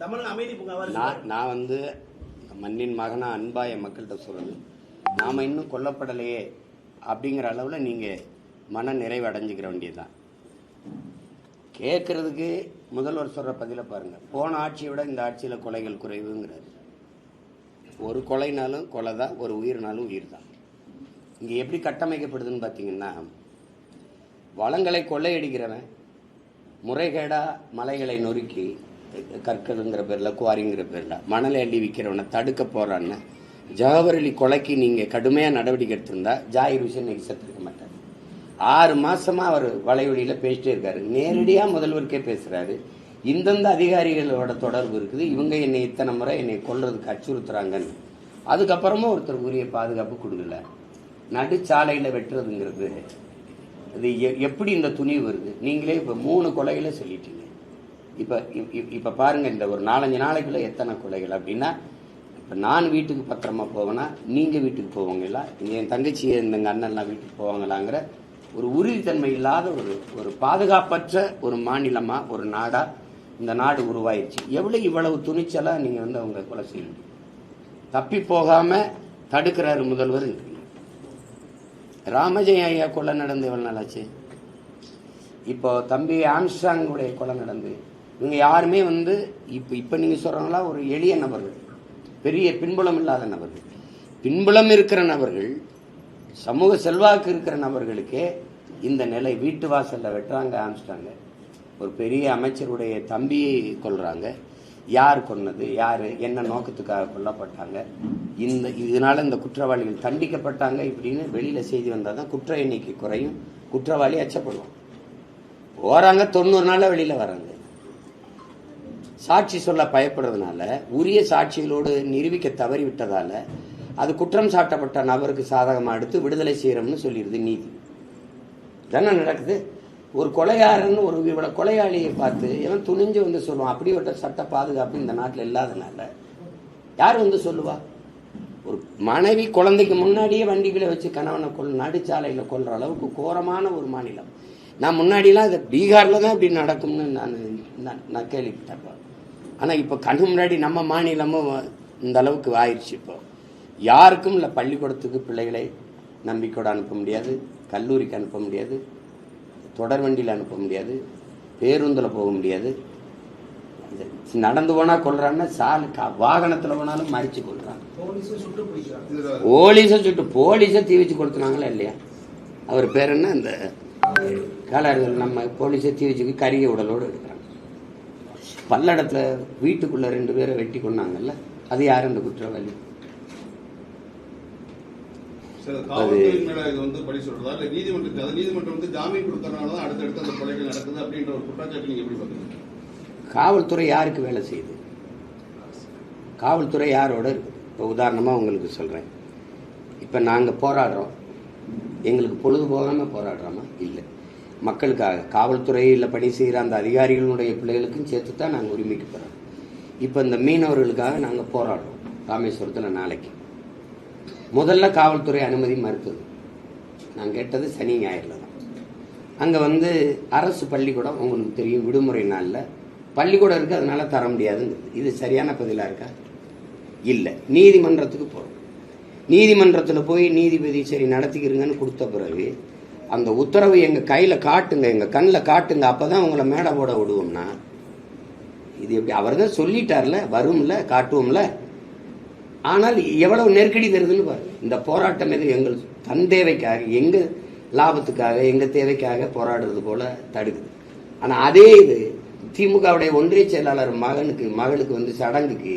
தமிழ் அமைதி பூங்காவா நான் நான் வந்து மண்ணின் மகனா அன்பா என் மக்கள்கிட்ட சொல்றது நாம இன்னும் கொல்லப்படலையே அப்படிங்கிற அளவில் நீங்கள் மன நிறைவு அடைஞ்சிக்கிற வேண்டியதுதான். கேட்கறதுக்கு முதல்வர் சொல்ற பதில பாருங்க. போன ஆட்சியை விட இந்த ஆட்சியில் கொலைகள் குறைவுங்கிறாரு. ஒரு கொலைனாலும் கொலை தான் ஒரு உயிர்னாலும் உயிர் தான். இங்கே எப்படி கட்டமைக்கப்படுதுன்னு பார்த்தீங்கன்னா வளங்களை கொள்ளையடிக்கிறவன் முறைகேடா மலைகளை நொறுக்கி கற்கள்ங்கிற பேரில் குவாரிங்கிற பேரில் மணலை அள்ளி விற்கிறவனை தடுக்க போகிறான்னு ஜவஹர் கொலைக்கு நீங்கள் கடுமையாக நடவடிக்கை எடுத்திருந்தா ஜாகிர் விஷயம் நீங்கள் செத்துருக்க மாட்டார். ஆறு மாதமாக அவர் வலைவழியில் பேசிட்டே இருக்காரு. நேரடியாக முதல்வருக்கே பேசுகிறாரு இந்தந்த அதிகாரிகளோட தொடர்பு இருக்குது. இவங்க என்னை இத்தனை முறை என்னை கொள்றதுக்கு அச்சுறுத்துறாங்கன்னு. அதுக்கப்புறமா ஒருத்தர் உரிய பாதுகாப்பு கொடுக்கல. நடுச்சாலையில் வெட்டுறதுங்கிறது இது எ- எப்படி இந்த துணிவு வருது? நீங்களே இப்போ மூணு கொலைகளை சொல்லிட்டீங்க. இப்போ இப்போ பாருங்கள் இந்த ஒரு நாலஞ்சு நாளைக்குள்ள எத்தனை கொலைகள் அப்படின்னா இப்போ நான் வீட்டுக்கு பத்திரமா போவேன்னா நீங்கள் வீட்டுக்கு போவாங்களா? என் தங்கச்சி எங்கள் அண்ணன்லாம் வீட்டுக்கு போவாங்களாங்கிற ஒரு உறுதித்தன்மை இல்லாத ஒரு ஒரு பாதுகாப்பற்ற ஒரு மாநிலமாக ஒரு நாடாக இந்த நாடு உருவாயிடுச்சு எவ்வளோ இவ்வளவு துணிச்சலாக நீங்கள் வந்து அவங்க கொலை செய்ய முடியும் தப்பி போகாமல் தடுக்கிறாரு முதல்வர். ராமஜெய ஐயா கொலை நடந்து எவ்வளோ நாளாச்சு? இப்போ தம்பி ஆம்ஸ்டாங்குடைய கொலை நடந்து இவங்க யாருமே வந்து இப்போ இப்போ நீங்கள் சொல்கிறாங்களா ஒரு எளிய நபர்கள். பெரிய பின்புலம் இல்லாத நபர்கள். பின்புலம் இருக்கிற நபர்கள் சமூக செல்வாக்கு இருக்கிற நபர்களுக்கே இந்த நிலை வீட்டு வாசலில் வெட்டுறாங்க ஆரம்பிச்சிட்டாங்க ஒரு பெரிய அமைச்சருடைய தம்பியை கொள்கிறாங்க யார் கொன்னது யார் என்ன நோக்கத்துக்காக கொல்லப்பட்டாங்க இந்த இதனால் இந்த குற்றவாளிகள் தண்டிக்கப்பட்டாங்க இப்படின்னு வெளியில் செய்தி வந்தால் தான் குற்ற எண்ணிக்கை குறையும் குற்றவாளி அச்சப்படுவான். போகிறாங்க தொண்ணூறு நாளில் வெளியில் வராங்க. சாட்சி சொல்ல பயப்படுறதுனால உரிய சாட்சிகளோடு நிரூபிக்க தவறிவிட்டதால் அது குற்றம் சாட்டப்பட்ட நபருக்கு சாதகமாக எடுத்து விடுதலை செய்கிறோம்னு சொல்லிடுது நீதி. தானே நடக்குது? ஒரு கொலையாரன்னு ஒரு இவ்வளோ கொலையாளியை பார்த்து இவன் துணிஞ்சு வந்து சொல்லுவான் அப்படி அப்படிப்பட்ட சட்ட பாதுகாப்பு இந்த நாட்டில் இல்லாதனால. யார் வந்து சொல்லுவா? ஒரு மனைவி குழந்தைக்கு முன்னாடியே வண்டிகளை வச்சு கணவனை கொள் நடுச்சாலையில் கொள்கிற அளவுக்கு கோரமான ஒரு மாநிலம். நான் முன்னாடிலாம் இது பீகாரில் தான் இப்படி நடக்கும்னு நான் நான்- நான் கேள்விப்பட்டேன். ஆனா இப்ப கண்ணு முன்னாடி நம்ம மாநிலமும் இந்த அளவுக்கு ஆயிடுச்சு இப்போ. யாருக்கும் இல்லை பள்ளிக்கூடத்துக்கு பிள்ளைகளை நம்பிக்கையோட அனுப்ப முடியாது கல்லூரிக்கு அனுப்ப முடியாது தொடர் வண்டியில் அனுப்ப முடியாது பேருந்தில் போக முடியாது. நடந்து போனா கொல்றான்னா சாலை கா- வாகனத்துல போனாலும் பிடிக்கிறாங்க இதுல போலீஸை சுட்டு போலீஸை தீ வச்சு கொளுத்துனாங்களா இல்லையா? அவர் பேர் என்ன? இந்த காலர்கள் நம்ம போலீஸை தீ வச்சு கரிய உடலோடு எடுக்கிறாங்க. பல்லடத்துல வீட்டுக்குள்ள ரெண்டு பேரை வெட்டி கொண்டாங்கல்ல அது யார் அந்த குற்றவாளி அது காவல்துறை யாருக்கு வேலை செய்யுது? காவல்துறை யாரோட இப்போ உதாரணமாக உங்களுக்கு சொல்கிறேன் இப்போ நாங்கள் போராடுறோம். எங்களுக்கு பொழுது போகாமல் போராடுறோமா? இல்லை. மக்களுக்காக காவல்துறையில் பணி செய்கிற அந்த அதிகாரிகளுடைய பிள்ளைகளுக்கும் சேர்த்து தான் நாங்கள் உரிமைக்கு போகிறோம் இப்போ இந்த மீனவர்களுக்காக நாங்கள் போராடுறோம் ராமேஸ்வரத்தில் நாளைக்கு. முதல்ல காவல்துறை அனுமதி மறுத்தது. நான் கேட்டது சனி ஞாயிறில் தான். அங்கே வந்து அரசு பள்ளிக்கூடம் உங்களுக்கு தெரியும் விடுமுறை நாளில். பள்ளிக்கூடம் இருக்குது அதனால தர முடியாதுங்கிறது. இது சரியான பதிலாக இருக்கா? இல்லை. நீதிமன்றத்துக்கு போகிறோம் நீதிமன்றத்தில் போய் நீதிபதி சரி நடத்திக்கிறீங்கன்னு கொடுத்த பிறகு அந்த உத்தரவு எங்கள் கையில் காட்டுங்க எங்கள் கண்ணில் காட்டுங்க அப்போ தான் உங்களை மேடை போட விடுவோம்னா. இது எப்படி அவர் தான் சொல்லிட்டார்ல வரும்ல காட்டுவோம்ல? ஆனால் எவ்வளவு நெருக்கடி தருதுன்னு பாரு. இந்த போராட்டம் எது? எங்கள் தன் தேவைக்காக எங்க லாபத்துக்காக எங்க தேவைக்காக போராடுறது போல தடுக்குது. ஆனா அதே இது திமுகவுடைய ஒன்றிய செயலாளர் மகனுக்கு மகளுக்கு வந்து சடங்குக்கு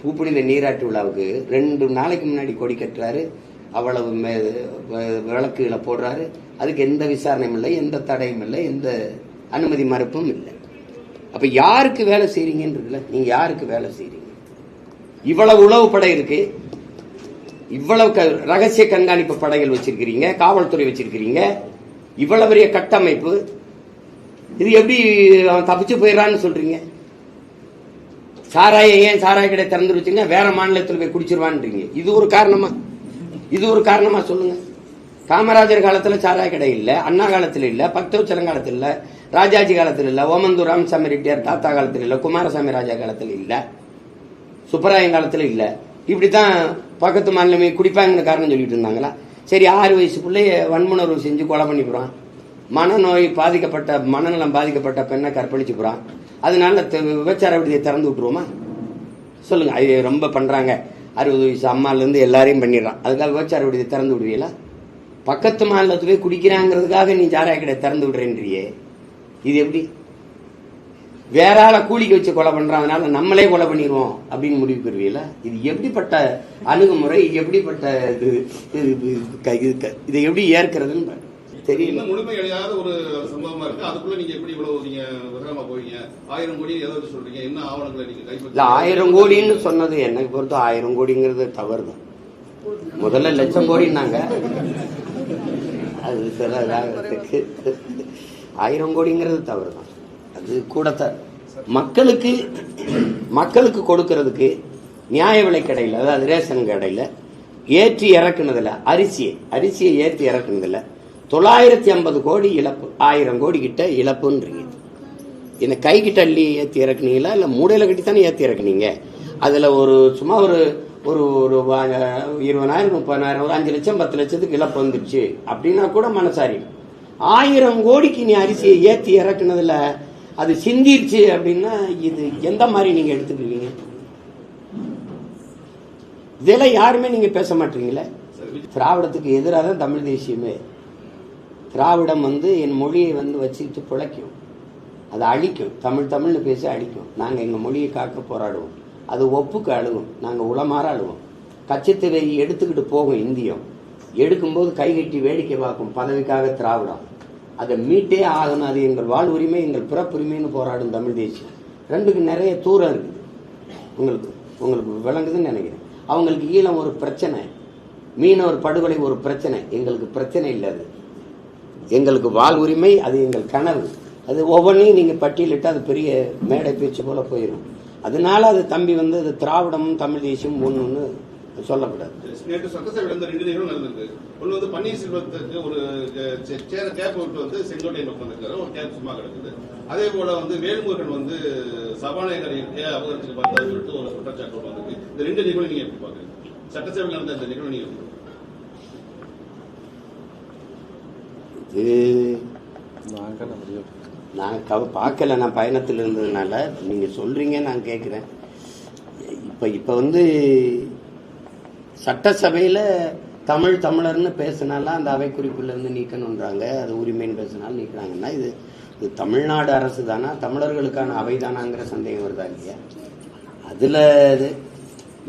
பூப்புனித நீராட்டு விழாவுக்கு ரெண்டு நாளைக்கு முன்னாடி கொடி கட்டுறாரு. அவ்வளவு மே- வ- விளக்குகளை போடுறாரு. அதுக்கு எந்த விசாரணையும் இல்லை எந்த தடையும் இல்லை எந்த அனுமதி மறுப்பும் இல்லை. அப்ப யாருக்கு வேலை செய்றீங்கன்னு இருக்குல்ல? நீங்க யாருக்கு வேலை செய்றீங்க? இவ்வளவு உளவு படை இருக்கு. இவ்வளவு க- ரகசிய கண்காணிப்பு படைகள் வச்சிருக்கிறீங்க காவல்துறை வச்சிருக்கிறீங்க. இவ்வளவு பெரிய கட்டமைப்பு. இது எப்படி அவன் தப்பிச்சு போயிடறான்னு சொல்றீங்க? சாராய ஏன் சாராய கடை திறந்து வச்சுங்க வேற மாநிலத்தில் போய் குடிச்சிருவான்றீங்க. இது ஒரு காரணமா? இது ஒரு காரணமா சொல்லுங்க. காமராஜர் காலத்துல சாராய கடை இல்ல அண்ணா காலத்துல இல்ல பக்தவச்சலம் காலத்துல இல்ல ராஜாஜி காலத்தில் இல்ல ஓமந்தூர் ராமசாமி ரெட்டியார் தாத்தா காலத்தில் இல்ல குமாரசாமி ராஜா காலத்தில் இல்ல சுப்பராயன் காலத்தில் இல்ல. இப்படித்தான் பக்கத்து மாநிலமே குடிப்பாங்கன்னு காரணம் சொல்லிட்டு இருந்தாங்களா? சரி ஆறு வயசு பிள்ளைய வன்முணர்வு செஞ்சு கொலை பண்ணி போறான். மனநோய் பாதிக்கப்பட்ட மனநலம் பாதிக்கப்பட்ட பெண்ணை கற்பழிச்சு போறான். அதனால த- விபச்சார விடுதியை திறந்து விட்டுருவோமா? சொல்லுங்க அது ரொம்ப பண்றாங்க. அறுபது வயசு அம்மாலேருந்து எல்லாரையும் பண்ணிடுறான். அதுக்காக விபச்சார விடுதியை திறந்து விடுவீங்களா பக்கத்து மாநிலத்தில் போய் குடிக்கிறாங்கிறதுக்காக நீ சாராய கடை திறந்து விடுறேன்றியே. இது எப்படி? வேற ஆளை கூலிக்கு வச்சு கொலை பண்ணுறாங்கனால அதனால நம்மளே கொலை பண்ணிடுவோம் அப்படின்னு முடிவு பெறுவீங்களா இது எப்படிப்பட்ட அணுகுமுறை எப்படிப்பட்ட இது இது- இது- க- இது க- இதை எப்படி ஏற்கிறதுன்னு தெரியல. இன்னும் முழுமை அடையாத ஒரு சம்பவமா இருக்கு. அதுக்குள்ள நீங்க எப்படி இவ்வளவு நீங்க விவரமா போவீங்க? ஆயிரம் கோடி ஏதோ வச்சு சொல்றீங்க. என்ன ஆவணங்களை நீங்க இல்ல கைப்பற்றி ஆயிரம் கோடின்னு சொன்னது எனக்கு பொறுத்த ஆயிரம் கோடிங்கிறது தவறு தான். முதல்ல லட்சம் கோடின்னாங்க. அது சில ஆயிரம் கோடிங்கிறது தவறு தான். அது கூடத்தான் மக்களுக்கு மக்களுக்கு கொடுக்கறதுக்கு நியாய விலை கடையில் அதாவது ரேஷன் கடையில் ஏற்றி இறக்குனதுல அரிசியை அரிசியை ஏற்றி இறக்குனதுல தொள்ளாயிரத்தி ஐம்பது கோடி இழப்பு ஆயிரம் கோடி கிட்ட இழப்புன்றீங்க என்ன கை கிட்ட அள்ளி ஏற்றி இறக்குனீங்களா? இல்லை மூடையில் கட்டி தானே ஏற்றி இறக்குனீங்க? அதில் ஒரு சும்மா ஒரு ஒரு ஒரு இருபதாயிரம் முப்பதாயிரம் ஒரு அஞ்சு லட்சம் பத்து லட்சத்துக்கு இழப்பு வந்துருச்சு. அப்படின்னா கூட மனசாரி ஆயிரம் கோடிக்கு நீ அரிசியை ஏற்றி இறக்குனதில் அது சிந்திருச்சு அப்படின்னா இது எந்த மாதிரி நீங்கள் எடுத்துக்குவீங்க? இதெல்லாம் யாருமே நீங்கள் பேச மாட்டீங்களே? திராவிடத்துக்கு எதிராக தான் தமிழ் தேசியமே. திராவிடம் வந்து என் மொழியை வந்து வச்சுக்கிட்டு பிழைக்கும். அதை அழிக்கும். தமிழ் தமிழ்னு பேசி அழிக்கும். நாங்கள் எங்கள் மொழியை காக்க போராடுவோம். அது ஒப்புக்கு அழுகும் நாங்கள் உளமாற அழுவோம். கச்சத்தீவை எடுத்துக்கிட்டு போகும் இந்தியம். எடுக்கும்போது கைகட்டி வேடிக்கை பார்க்கும் பதவிக்காக திராவிடம். அதை மீட்டே ஆகணும். அது எங்கள் வாழ்வுரிமை எங்கள் பிறப்புரிமைன்னு போராடும் தமிழ் தேசியம். ரெண்டுக்கு நிறைய தூரம் இருக்குது உங்களுக்கு உங்களுக்கு விளங்குதுன்னு நினைக்கிறேன். அவங்களுக்கு ஈழம் ஒரு பிரச்சனை. மீனவர் படுகொலை ஒரு பிரச்சனை. எங்களுக்கு பிரச்சனை இல்லை அது. எங்களுக்கு வாழ் உரிமை அது எங்கள் கனவு. அது ஒவ்வொன்றையும் நீங்கள் பட்டியலிட்டு அது பெரிய மேடை பேச்சு போல போயிடும் அதனால அது தம்பி வந்து அது திராவிடமும் தமிழ் தேசியம் ஒன்றுன்னு சொல்லக்கூடாது. நேற்று சட்டசபையில் இருந்த ரெண்டு நிகழ்வு நடந்திருக்கு. ஒன்று வந்து பன்னீர்செல்வத்துக்கு ஒரு சேர கேப் விட்டு வந்து செங்கோட்டையன் உட்காந்துருக்காரு ஒரு கேப் சும்மா கிடக்குது. அதே போல வந்து வேல்முருகன் வந்து சபாநாயகர் இருக்கைய அபகரிச்சுட்டு பார்த்தாரு சொல்லிட்டு ஒரு குற்றச்சாட்டு வந்திருக்கு. இந்த ரெண்டு நிகழ்வு நீங்க எப்படி பாக்குறீங்க சட்டசபையில் நடந்த இந்த நிகழ்வு நீங்க எப்படி நான் கவ பார்க்கல. நான் பயணத்தில் இருந்ததுனால நீங்கள் சொல்கிறீங்க நான் கேட்குறேன் இப்போ இப்போ வந்து சட்டசபையில் தமிழ் தமிழர்னு பேசினாலாம் அந்த அவை குறிப்பிலிருந்து நீக்கணுன்றாங்க அது உரிமைன்னு பேசினாலும் நீக்கிறாங்கன்னா இது இது தமிழ்நாடு அரசு தானா தமிழர்களுக்கான அவை தானாங்கிற சந்தேகம் வருதா இல்லையா? அதில் இது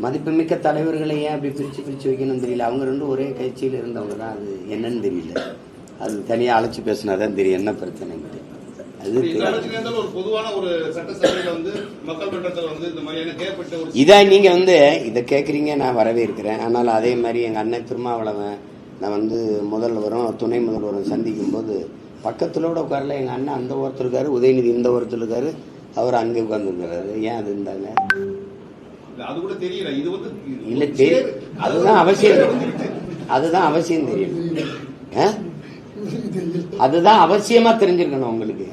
மதிப்புமிக்க தலைவர்களை ஏன் அப்படி பிரித்து பிரித்து வைக்கணும்னு தெரியல. அவங்க ரெண்டும் ஒரே கட்சியில் இருந்தவங்க தான் அது என்னன்னு தெரியல. அது தனியாக அழைச்சி பேசினா தான் தெரியும். என்ன ஒரு இதை நீங்க வந்து இதை கேட்குறீங்க நான் வரவே இருக்கிறேன் ஆனால் அதே மாதிரி எங்க அண்ணன் திருமாவளவன் நான் வந்து முதல்வரும் துணை முதல்வரும் சந்திக்கும் போது பக்கத்துல உட்காரல. எங்க அண்ணன் அந்த ஒருத்தர் இருக்காரு உதயநிதி இந்த ஒருத்தர் இருக்காரு அவர் அங்கே உட்கார்ந்துருக்காரு ஏன் அது இருந்தாங்க அது கூட தெரியல. இது வந்து இல்ல தெரி அதுதான் அவசியம். அதுதான் அவசியம் தெரியும்? அதுதான் அவசியமா தெரிஞ்சிருக்கணும் உங்களுக்கு.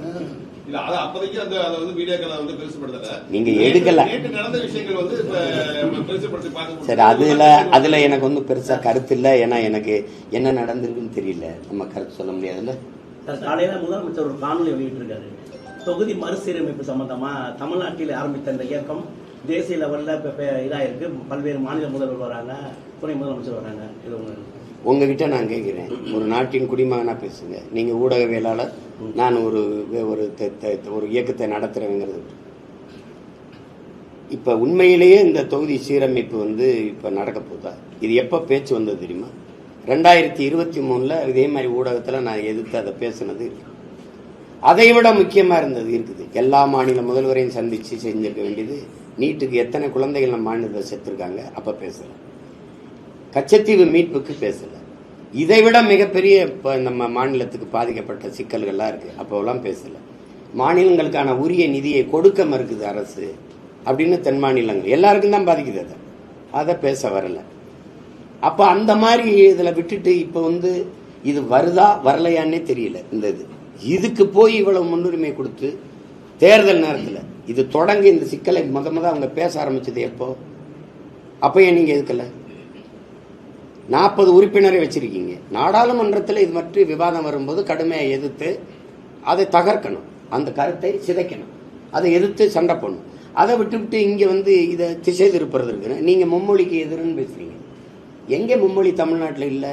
இல்ல அது அப்போதைக்கு அந்த அதை வந்து மீடியாக்களை வந்து பெருசுப்படுத்தல நீங்க எடுக்கல. நேற்று நடந்த விஷயங்கள் வந்து இப்ப பெருசுப்படுத்தி பார்க்க சரி அதுல அதுல எனக்கு வந்து பெருசா கருத்து இல்லை. ஏன்னா எனக்கு என்ன நடந்திருக்குன்னு தெரியல. நம்ம கருத்து சொல்ல முடியாதுல்ல? காலையில முதலமைச்சர் ஒரு காணொலி வெளியிட்டிருக்காரு. தொகுதி மறுசீரமைப்பு சம்பந்தமா தமிழ்நாட்டில் ஆரம்பித்த இந்த இயக்கம் தேசிய லெவல்ல இப்ப இப்ப இதாயிருக்கு. பல்வேறு மாநில முதல்வர் வராங்க துணை முதலமைச்சர் வராங்க. இது ஒண்ணு உங்ககிட்ட நான் கேட்குறேன். ஒரு நாட்டின் குடிமகனாக பேசுங்க. நீங்கள் ஊடகவியலாளர் நான் ஒரு ஒரு த- ஒரு இயக்கத்தை நடத்துறேங்கிறது. இப்போ உண்மையிலேயே இந்த தொகுதி சீரமைப்பு வந்து இப்போ நடக்க போதா? இது எப்போ பேச்சு வந்தது தெரியுமா? ரெண்டாயிரத்தி இருபத்தி மூணில் இதே மாதிரி ஊடகத்தில் நான் எதிர்த்து அதை பேசுனது அதை விட முக்கியமாக இருந்தது இருக்குது. எல்லா மாநில முதல்வரையும் சந்தித்து செஞ்சிருக்க வேண்டியது. நீட்டுக்கு எத்தனை குழந்தைகள் நம்ம மாநிலத்தில் செத்துருக்காங்க அப்போ பேசுகிறேன் கச்சத்தீவு மீட்புக்கு பேசல. இதை விட மிகப்பெரிய இப்போ நம்ம மாநிலத்துக்கு பாதிக்கப்பட்ட சிக்கல்கள்லாம் இருக்கு. அப்போலாம் பேசல. மாநிலங்களுக்கான உரிய நிதியை கொடுக்க மறுக்குது அரசு அப்படின்னு தென் மாநிலங்கள். எல்லாருக்கும் தான் பாதிக்குது அதை. அதை பேச வரல. அப்போ அந்த மாதிரி இதில் விட்டுட்டு இப்போ வந்து இது வருதா வரலையான்னே தெரியல இந்த இது. இதுக்கு போய் இவ்வளவு முன்னுரிமை கொடுத்து தேர்தல் நேரத்தில் இது தொடங்கி இந்த சிக்கலை முத முத அவங்க பேச ஆரம்பிச்சது எப்போ? அப்போ ஏன் நீங்கள் எதுக்கல? நாற்பது உறுப்பினரை வச்சிருக்கீங்க. நாடாளுமன்றத்தில் இது பற்றி விவாதம் வரும்போது கடுமையை எதிர்த்து அதை தகர்க்கணும். அந்த கருத்தை சிதைக்கணும். அதை எதிர்த்து சண்டை பண்ணணும் அதை விட்டுவிட்டு இங்கே வந்து இதை திசை திருப்புறது இருக்குன்னு நீங்கள் மும்மொழிக்கு எதிர்ன்னு பேசுறீங்க. எங்கே மும்மொழி தமிழ்நாட்டில் இல்லை?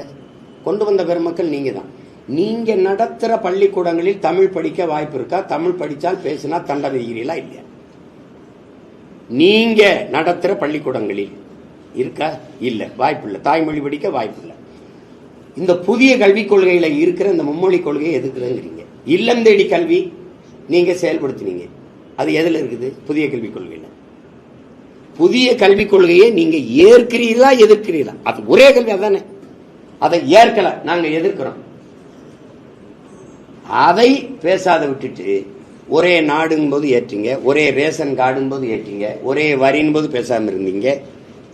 கொண்டு வந்த பெருமக்கள் நீங்கள் தான். நீங்கள் நடத்துகிற பள்ளிக்கூடங்களில் தமிழ் படிக்க வாய்ப்பு இருக்கா? தமிழ் படித்தால் பேசினா தண்டை விதிக்கிறீங்களா இல்லையா? நீங்கள் நடத்துகிற பள்ளிக்கூடங்களில். இருக்கா? இல்லை. வாய்ப்பு இல்லை தாய்மொழி படிக்க வாய்ப்பு இல்லை இந்த புதிய கல்விக் கொள்கையில் இருக்கிற இந்த மும்மொழி கொள்கையை எதுக்குறீங்க இல்லம் தேடி கல்வி நீங்கள் செயல்படுத்தினீங்க. அது எதில் இருக்குது? புதிய கல்விக் கொள்கையில். புதிய கல்விக் கொள்கையை நீங்கள் ஏற்கிறீர்களா எதிர்க்கிறீர்களா? அது ஒரே கல்வி அதானே. அதை ஏற்கல நாங்கள் எதிர்க்கிறோம். அதை பேசாத விட்டுட்டு ஒரே நாடுங்கும்போது ஏற்றீங்க ஒரே ரேஷன் கார்டுங்கும் போது ஏற்றீங்க ஒரே வரின் போது பேசாமல் இருந்தீங்க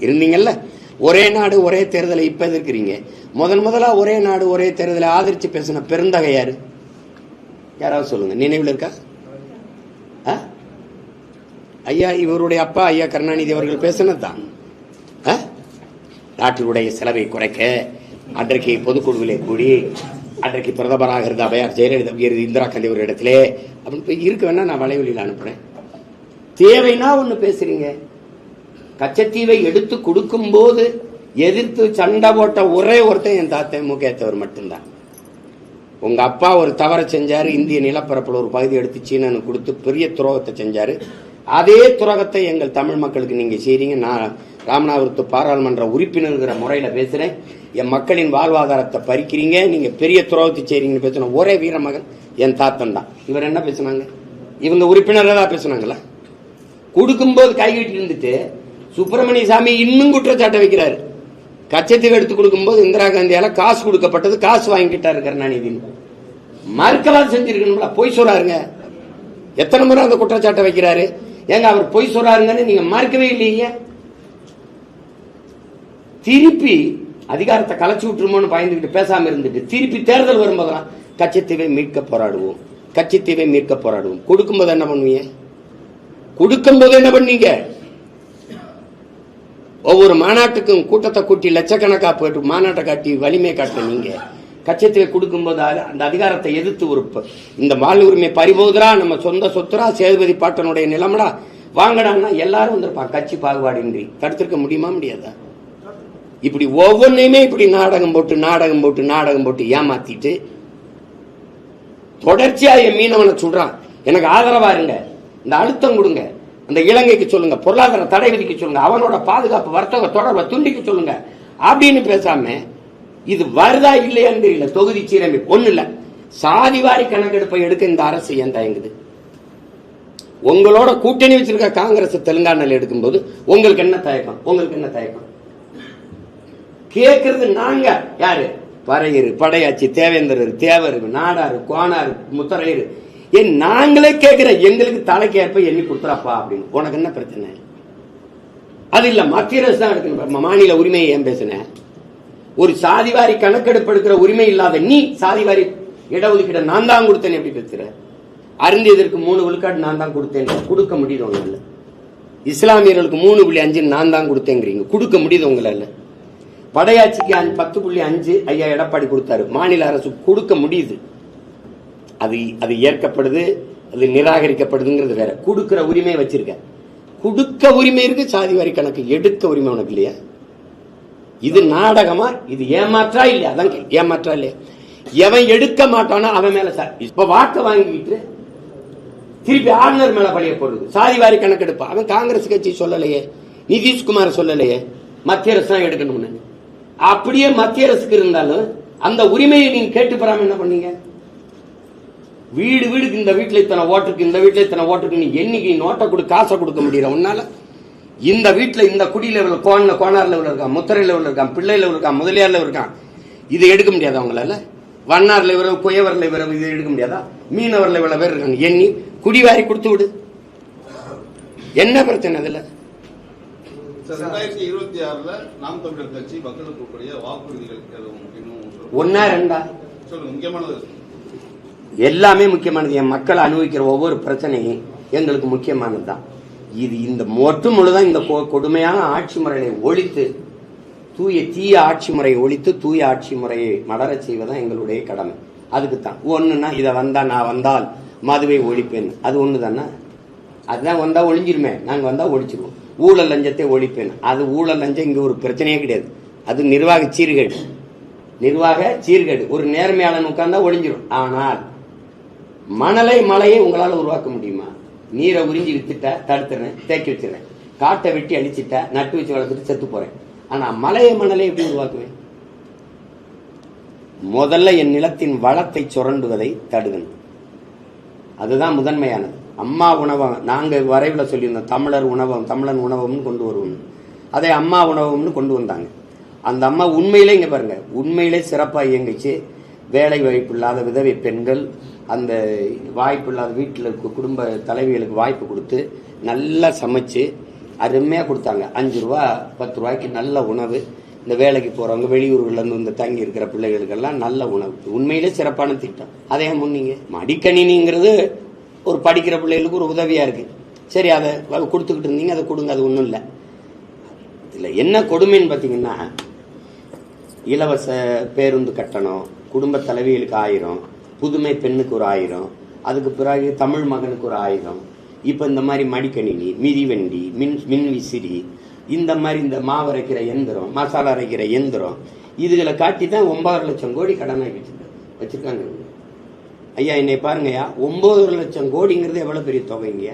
இருந்தீங்கல்ல? ஒரே நாடு ஒரே தேர்தலை இப்ப எதிர்க்கிறீங்க. முதன் முதலா ஒரே நாடு ஒரே தேர்தலை ஆதரிச்சு பேசின பெருந்தகை யாரு? யாராவது சொல்லுங்க. நினைவில் இருக்கா? ஆ? ஐயா இவருடைய அப்பா ஐயா கருணாநிதி அவர்கள் பேசினது தான் நாட்டினுடைய செலவை குறைக்க அன்றைக்கு பொதுக்குழுவிலே கூடி அன்றைக்கு பிரதமராக இருந்த அவையார் ஜெயலலிதா உயர் இந்திரா காந்தி ஒரு இடத்துல அப்படின்னு போய் இருக்க வேணா நான் வலைவெளியில் அனுப்புறேன். தேவைன்னா ஒன்று பேசுறீங்க. கச்சத்தீவை எடுத்து கொடுக்கும்போது எதிர்த்து சண்டை போட்ட ஒரே ஒருத்தன் என் தாத்தன் முகேத்தவர் மட்டும்தான். உங்க அப்பா ஒரு தவறை செஞ்சாரு இந்திய நிலப்பரப்புல ஒரு பகுதி எடுத்து சீனனுக்கு கொடுத்து பெரிய துரோகத்தை செஞ்சாரு. அதே துரோகத்தை எங்கள் தமிழ் மக்களுக்கு நீங்க செய்றீங்க. நான் ராமநாதபுரத்து பாராளுமன்ற உறுப்பினர்கிற முறையில பேசுறேன். என் மக்களின் வாழ்வாதாரத்தை பறிக்கிறீங்க நீங்க பெரிய துரோகத்தை செய்றீங்கன்னு பேசின ஒரே வீரமகன் என் தாத்தன் தான். இவர் என்ன பேசுனாங்க? இவங்க உறுப்பினர்கள் தான் பேசினாங்களா? கொடுக்கும்போது கட்டி இருந்துட்டு சுப்பிரமணிய சாமி இன்னும் குற்றச்சாட்டை வைக்கிறாரு. கச்சத்தீவு எடுத்து கொடுக்கும்போது இந்திரா காந்தியால காசு கொடுக்கப்பட்டது காசு வாங்கிக்கிட்டார் கருணாநிதினு மறுக்கலாம் செஞ்சிருக்கணும்ல பொய் சொல்றாருங்க. எத்தனை முறை அந்த குற்றச்சாட்டை வைக்கிறாரு? ஏங்க அவர் பொய் சொல்றாருங்கன்னு நீங்க மறுக்கவே இல்லையே திருப்பி அதிகாரத்தை கலைச்சு விட்டுருமோன்னு பயந்துகிட்டு பேசாம இருந்துட்டு திருப்பி தேர்தல் வரும்போதெல்லாம் கச்சத்தீவை மீட்க போராடுவோம். கச்சத்தீவை மீட்க போராடுவோம். கொடுக்கும்போது என்ன பண்ணுவீங்க? கொடுக்கும்போது என்ன பண்ணீங்க ஒவ்வொரு மாநாட்டுக்கும் கூட்டத்தை கூட்டி லட்சக்கணக்காக போயிட்டு மாநாட்டை காட்டி வலிமை காட்டுற நீங்கள் கச்சத்தீவை கொடுக்கும்போது அந்த அதிகாரத்தை எதிர்த்து ஒரு இந்த வாழ் உரிமை பறிபோதுரா நம்ம சொந்த சொத்துரா சேதுபதி பாட்டனுடைய நிலமடா. வாங்கடான்னா எல்லாரும் வந்திருப்பான் கட்சி பாகுபாடின்றி. தடுத்திருக்க முடியுமா முடியாதா? இப்படி ஒவ்வொன்றையுமே இப்படி நாடகம் போட்டு நாடகம் போட்டு நாடகம் போட்டு ஏமாத்திட்டு தொடர்ச்சியாக என் மீனவனை சொல்றான். எனக்கு ஆதரவா இருங்க. இந்த அழுத்தம் கொடுங்க. அந்த இலங்கைக்கு சொல்லுங்க பொருளாதார தடை விதிக்க சொல்லுங்க அவனோட பாதுகாப்பு வர்த்தக தொடர்பை துண்டிக்க சொல்லுங்க அப்படின்னு பேசாம இது வருதா இல்லையான்னு தெரியல தொகுதி சீரமைப்பு ஒண்ணு இல்ல. சாதிவாரி கணக்கெடுப்பை எடுக்க இந்த அரசு ஏன் தயங்குது? உங்களோட கூட்டணி வச்சிருக்க காங்கிரஸ் தெலுங்கானால எடுக்கும்போது உங்களுக்கு என்ன தயக்கம்? உங்களுக்கு என்ன தயக்கம்? கேட்கறது நாங்க. யாரு? பறையரு படையாச்சி தேவேந்திரர் தேவரு நாடாரு கோனாரு முத்தரையரு. ஏன் நாங்களே கேட்கிறோம் எங்களுக்கு தலைக்கேற்ப எண்ணி கொடுத்துறாப்பா அப்படின்னு. உனக்கு என்ன பிரச்சனை? அது இல்ல மத்திய அரசு தான் எடுக்கணும். மாநில உரிமையை ஏன் பேசினேன் ஒரு சாதிவாரி கணக்கெடுப்பு எடுக்கிற உரிமை இல்லாத நீ சாதிவாரி இடஒதுக்கீட நான் தான் கொடுத்தேன் எப்படி பேசுற? அருந்தியதற்கு மூணு விழுக்காடு நான் தான் கொடுத்தேன். கொடுக்க முடியுது உங்களால. இஸ்லாமியர்களுக்கு மூணு புள்ளி அஞ்சு நான் தான் கொடுத்தேங்கிறீங்க. கொடுக்க முடியுது உங்களால. படையாட்சிக்கு அஞ்சு பத்து புள்ளி அஞ்சு ஐயா எடப்பாடி கொடுத்தாரு. மாநில அரசு கொடுக்க முடியுது. அது அது ஏற்கப்படுது அது நிராகரிக்கப்படுதுங்கிறது வேற. கொடுக்கிற உரிமை வச்சிருக்க. கொடுக்க உரிமை இருக்கு சாதிவாரி கணக்கு எடுக்க உரிமை உனக்கு இல்லையா? இது நாடகமா? இது ஏமாற்றா இல்லையா? அதான் ஏமாற்றா இல்லையா? எவன் எடுக்க மாட்டானோ அவன் மேல சார் இப்ப வாக்கு வாங்கிக்கிட்டு திருப்பி ஆளுநர் மேல பழைய போடுறது. சாதிவாரி கணக்கெடுப்பு அவன் காங்கிரஸ் கட்சி சொல்லலையே. நிதிஷ்குமார் சொல்லலையே. மத்திய அரசு தான் எடுக்கணும்னு. அப்படியே மத்திய அரசுக்கு இருந்தாலும் அந்த உரிமையை நீங்க கேட்டு பெறாம என்ன பண்ணீங்க? வீடு வீடுக்கு இந்த வீட்டுல இத்தனை ஓட்டுக்கு இந்த வீட்டுல இத்தனை ஓட்டுக்கு நீ என்னைக்கு நோட்டை கொடு காசை கொடுக்க முடியல உன்னால? இந்த வீட்டுல இந்த குடி லெவல் கோண கோணார் லெவல் இருக்கான் முத்திரை லெவல் இருக்கான் பிள்ளை லெவல் இருக்கான் முதலியார் லெவல் இருக்கான். இது எடுக்க முடியாதா அவங்களால வண்ணார் லெவல் குயவர் லெவல் இது எடுக்க முடியாதா? மீனவர் லெவல பேர் இருக்காங்க எண்ணி குடிவாரி கொடுத்து விடு. என்ன பிரச்சனை அதுல ரெண்டாயிரத்தி இருபத்தி ஆறுல நாம் தமிழர் கட்சி மக்களுக்கு வாக்குறுதிகள். ஒன்னா ரெண்டா? சொல்லுங்க முக்கியமானது. எல்லாமே முக்கியமானது. என் மக்கள் அனுபவிக்கிற ஒவ்வொரு பிரச்சனையும் எங்களுக்கு முக்கியமானது தான் இது இந்த ஒட்டு முழுதான் இந்த கொ- கொடுமையான ஆட்சி முறையை ஒழித்து தூய தீய ஆட்சி முறையை ஒழித்து தூய ஆட்சி முறையை மலரச் செய்வதுதான் எங்களுடைய கடமை. அதுக்கு தான் ஒன்றுனா இதை வந்தா நான் வந்தால் மதுவை ஒழிப்பேன். அது ஒன்று தானே அதுதான் வந்தால் ஒழிஞ்சிருமே. நாங்கள் வந்தால் ஒழிச்சிருவோம். ஊழல் லஞ்சத்தை ஒழிப்பேன். அது ஊழல் லஞ்சம் இங்கே ஒரு பிரச்சனையே கிடையாது. அது நிர்வாக சீர்கேடு. நிர்வாக சீர்கேடு. ஒரு நேர்மையாளன் உட்கார்ந்தா ஒழிஞ்சிரும். ஆனால் மணலை மலையை உங்களால் உருவாக்க முடியுமா? நீரை உறிஞ்சி வித்துட்டா தடுத்துறேன் தேக்கி வச்சிடறேன். காட்டை வெட்டி அழிச்சிட்டா நட்டு வச்சு வளர்த்துட்டு செத்து போறேன். ஆனா மலையை மணலை எப்படி உருவாக்குவேன்? முதல்ல என் நிலத்தின் வளத்தை சுரண்டுவதை தடுகணும் அதுதான் முதன்மையானது. அம்மா உணவகம் நாங்கள் வரைவில் சொல்லியிருந்தோம் தமிழர் உணவகம் தமிழன் உணவகம்னு கொண்டு வருவோம். அதை அம்மா உணவகம்னு கொண்டு வந்தாங்க. அந்த அம்மா உண்மையிலே இங்கே பாருங்க உண்மையிலே சிறப்பாக இயங்கிச்சு. வேலை வாய்ப்பு இல்லாத விதவை பெண்கள் அந்த வாய்ப்பு இல்லாத வீட்டில் இருக்க குடும்ப தலைவிகளுக்கு வாய்ப்பு கொடுத்து நல்லா சமைச்சு அருமையாக கொடுத்தாங்க. அஞ்சு ரூபா பத்து ரூபாய்க்கு நல்ல உணவு. இந்த வேலைக்கு போகிறவங்க வெளியூர்லேருந்து வந்து தங்கி இருக்கிற பிள்ளைகளுக்கெல்லாம் நல்ல உணவு. உண்மையிலே சிறப்பான திட்டம். அதே முன்னீங்க மடிக்கணினிங்கிறது ஒரு படிக்கிற பிள்ளைகளுக்கு ஒரு உதவியாக இருக்கு. சரி அதை கொடுத்துக்கிட்டு இருந்தீங்க அதை கொடுங்க அது ஒன்றும் இல்லை. இதில் என்ன கொடுமைன்னு பார்த்தீங்கன்னா இலவச பேருந்து கட்டணம் குடும்ப தலைவிகளுக்கு ஆயிரம் புதுமை பெண்ணுக்கு ஒரு ஆயிரம் அதுக்கு பிறகு தமிழ் மகனுக்கு ஒரு ஆயிரம். இப்போ இந்த மாதிரி மடிக்கணினி மிதிவண்டி மின் மின் விசிறி இந்த மாதிரி இந்த மாவு அரைக்கிற எந்திரம் மசாலா அரைக்கிற எந்திரம் இதுகளை காட்டி தான் ஒன்பதரை லட்சம் கோடி கடனாகி வச்சுருக்காங்க வச்சுருக்காங்க ஐயா என்னை பாருங்கய்யா ஒம்பது லட்சம் கோடிங்கிறது எவ்வளோ பெரிய தொகைங்க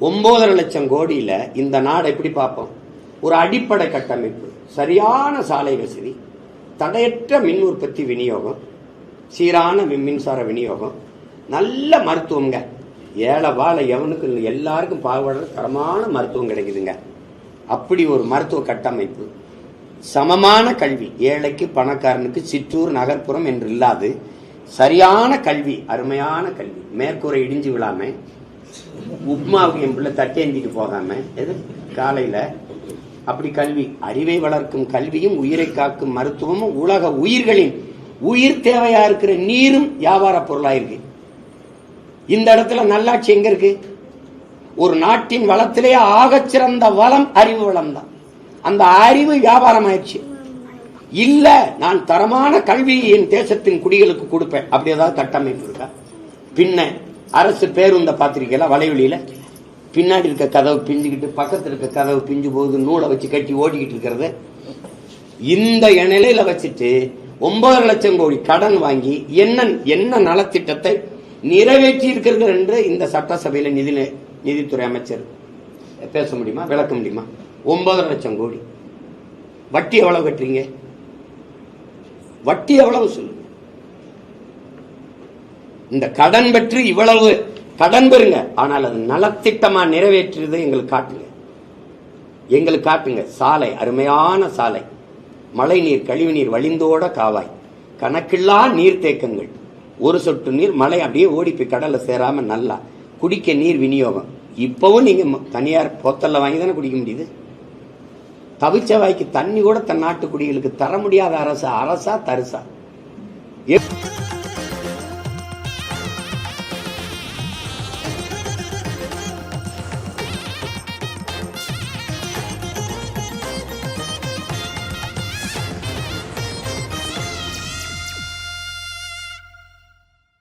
ஒம்போதரை லட்சம் கோடியில் இந்த நாடை எப்படி பார்ப்போம்? ஒரு அடிப்படை கட்டமைப்பு சரியான சாலை வசதி தடையற்ற மின் உற்பத்தி விநியோகம் சீரான மின்சார விநியோகம். நல்ல மருத்துவங்க. ஏழை வாழை எவனுக்கு இல்லை, எல்லாருக்கும் பாகுபடுற தரமான மருத்துவம் கிடைக்குதுங்க. அப்படி ஒரு மருத்துவ கட்டமைப்பு. சமமான கல்வி. ஏழைக்கு பணக்காரனுக்கு சிற்றூர் நகர்ப்புறம் என்று இல்லாது சரியான கல்வி அருமையான கல்வி. மேற்கூரை இடிஞ்சு விழாம உப்மாவுக்கு என் பிள்ளை தட்டேந்திட்டு போகாம எது? காலையில அப்படி கல்வி. அறிவை வளர்க்கும் கல்வியும் உயிரை காக்கும் மருத்துவமும் உலக உயிர்களின் உயிர் தேவையா இருக்கிற நீரும் வியாபார பொருளாக இருக்கு. இந்த இடத்துல நல்லாட்சி எங்க இருக்கு? ஒரு நாட்டின் வளத்திலே ஆகச் சிறந்த வளம் அறிவு வளம் தான் அந்த அறிவு வியாபாரம் ஆயிடுச்சு இல்ல நான் தரமான கல்வியை என் தேசத்தின் குடிகளுக்கு கொடுப்பேன். அப்படி ஏதாவது கட்டமைப்பு இருக்கா? பின்ன அரசு பேருந்த பாத்திரிக்கையில வலைவெளியில பின்னாடி இருக்க கதவு பிஞ்சுக்கிட்டு பக்கத்தில் இருக்க கதவு பிஞ்சு போகுது நூலை வச்சு கட்டி ஓடிக்கிட்டு இருக்கிறது. இந்த நிலையில வச்சுட்டு ஒன்பதரை லட்சம் கோடி கடன் வாங்கி என்ன என்ன நலத்திட்டத்தை நிறைவேற்றி இருக்கிறது என்று இந்த சட்டசபையில் நிதி நிதித்துறை அமைச்சர். பேச முடியுமா? விளக்க முடியுமா? ஒன்பதரை லட்சம் கோடி. வட்டி எவ்வளவு கட்டுறீங்க? வட்டி எவ்வளவு சொல்லுங்க இந்த கடன் பெற்று இவ்வளவு கடன் பெறுங்க. ஆனால் அது நலத்திட்டமா நிறைவேற்றுறது எங்களுக்கு காட்டுங்க. எங்களுக்கு காட்டுங்க. சாலை அருமையான சாலை. மழை நீர் கழிவு நீர் வழிந்தோட காவாய். கணக்கில்லா நீர்த்தேக்கங்கள் ஒரு சொட்டு நீர் மழை அப்படியே ஓடி போய் கடலில் சேராமல் நல்லா குடிக்க நீர் விநியோகம். இப்பவும் நீங்கள் தனியார் பொத்தல்ல வாங்கி தானே குடிக்க முடியுது? தவிச்ச வாய்க்கு தண்ணி கூட தன் நாட்டு குடிகளுக்கு தர முடியாத அரசா அரசா தரிசா.